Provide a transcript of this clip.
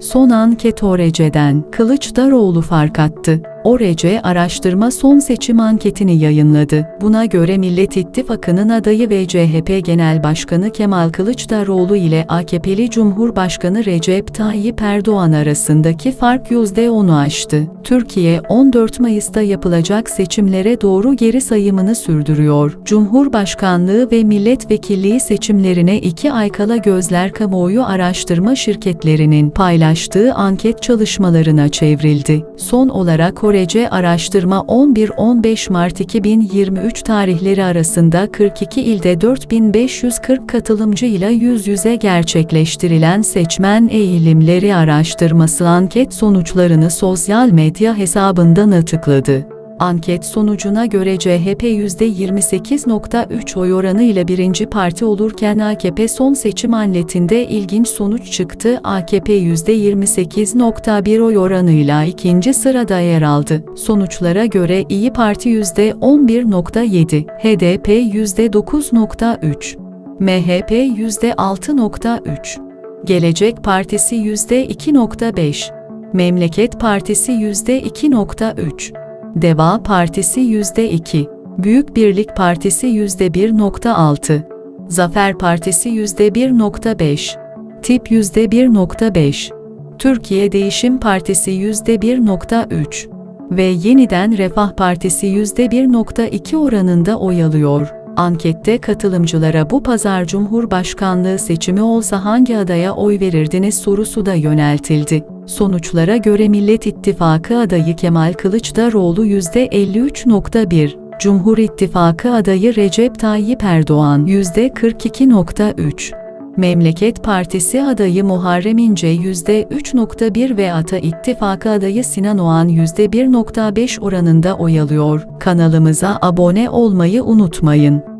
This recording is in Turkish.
Son anket ORC'den Kılıçdaroğlu fark attı. ORC araştırma son seçim anketini yayınladı. Buna göre Millet İttifakı'nın adayı ve CHP Genel Başkanı Kemal Kılıçdaroğlu ile AKP'li Cumhurbaşkanı Recep Tayyip Erdoğan arasındaki fark %10'u aştı. Türkiye 14 Mayıs'ta yapılacak seçimlere doğru geri sayımını sürdürüyor. Cumhurbaşkanlığı ve milletvekilliği seçimlerine iki ay kala gözler kamuoyu araştırma şirketlerinin paylaştığı anket çalışmalarına çevrildi. Son olarak ORC araştırma 11-15 Mart 2023 tarihleri arasında 42 ilde 4540 katılımcı ile yüz yüze gerçekleştirilen seçmen eğilimleri araştırması anket sonuçlarını sosyal medya hesabından açıkladı. Anket sonucuna göre CHP %28.3 oy oranı ile birinci parti olurken AKP son seçim anketinde ilginç sonuç çıktı. AKP %28.1 oy oranıyla ikinci sırada yer aldı. Sonuçlara göre İyi Parti %11.7, HDP %9.3, MHP %6.3, Gelecek Partisi %2.5, Memleket Partisi %2.3, Deva Partisi %2, Büyük Birlik Partisi %1.6, Zafer Partisi %1.5, Tip %1.5, Türkiye Değişim Partisi %1.3 ve Yeniden Refah Partisi %1.2 oranında oy alıyor. Ankette katılımcılara bu pazar Cumhurbaşkanlığı seçimi olsa hangi adaya oy verirdiniz sorusu da yöneltildi. Sonuçlara göre Millet İttifakı adayı Kemal Kılıçdaroğlu %53.1, Cumhur İttifakı adayı Recep Tayyip Erdoğan %42.3, Memleket Partisi adayı Muharrem İnce %3.1 ve Ata İttifakı adayı Sinan Oğan %1.5 oranında oy alıyor. Kanalımıza abone olmayı unutmayın.